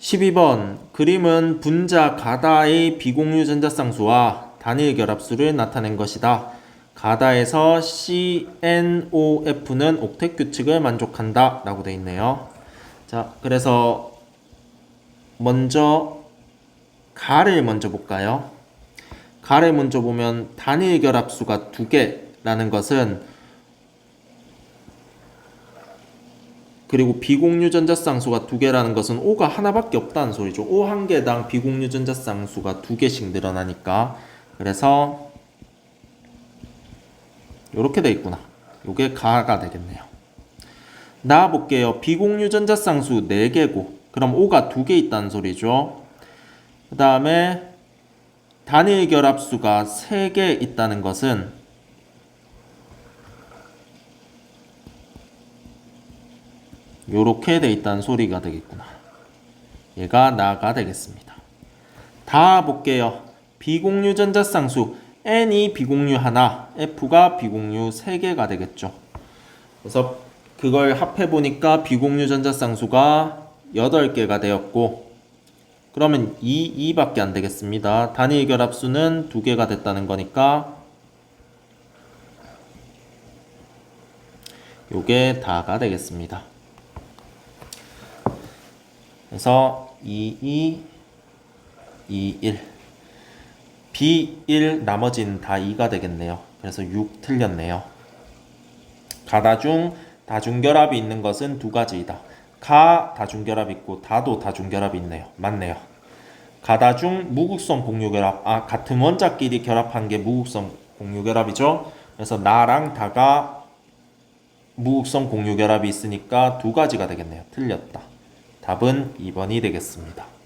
12번 그림은 분자 가다의 비공유 전자쌍수와 단일 결합수를 나타낸 것이다. 가다에서 CNOF는 옥텟 규칙을 만족한다 라고 되어 있네요. 자, 그래서 먼저 가를 먼저 볼까요? 가를 먼저 보면 단일 결합수가 두 개라는 것은 그리고 비공유 전자 쌍수가 두 개라는 것은 O가 하나밖에 없다는 소리죠. O 한 개당 비공유 전자 쌍수가 두 개씩 늘어나니까 그래서 이렇게 돼 있구나. 요게 가가 되겠네요. 나와 볼게요. 비공유 전자 쌍수 4개고 그럼 O가 두개 있다는 소리죠. 그 다음에 단일 결합수가 3개 있다는 것은 요렇게 돼 있다는 소리가 되겠구나. 얘가 나가 되겠습니다. 다 볼게요. 비공유 전자쌍수 n이 비공유 하나, f가 비공유 3개가 되겠죠. 그래서 그걸 합해 보니까 비공유 전자쌍수가 8개가 되었고 그러면 2, 2밖에 안 되겠습니다. 단일 결합수는 2개가 됐다는 거니까 요게 다가 되겠습니다. 그래서 2, 2, 2, 1 B1 나머지는 다 2가 되겠네요. 그래서 6 틀렸네요. 가다중 다중결합이 있는 것은 두 가지이다. 가 다중결합 있고 다도 다중결합이 있네요. 맞네요. 가다중 무극성 공유결합 아 같은 원자끼리 결합한 게 무극성 공유결합이죠. 그래서 나랑 다가 무극성 공유결합이 있으니까 두 가지가 되겠네요. 틀렸다. 답은 2번이 되겠습니다.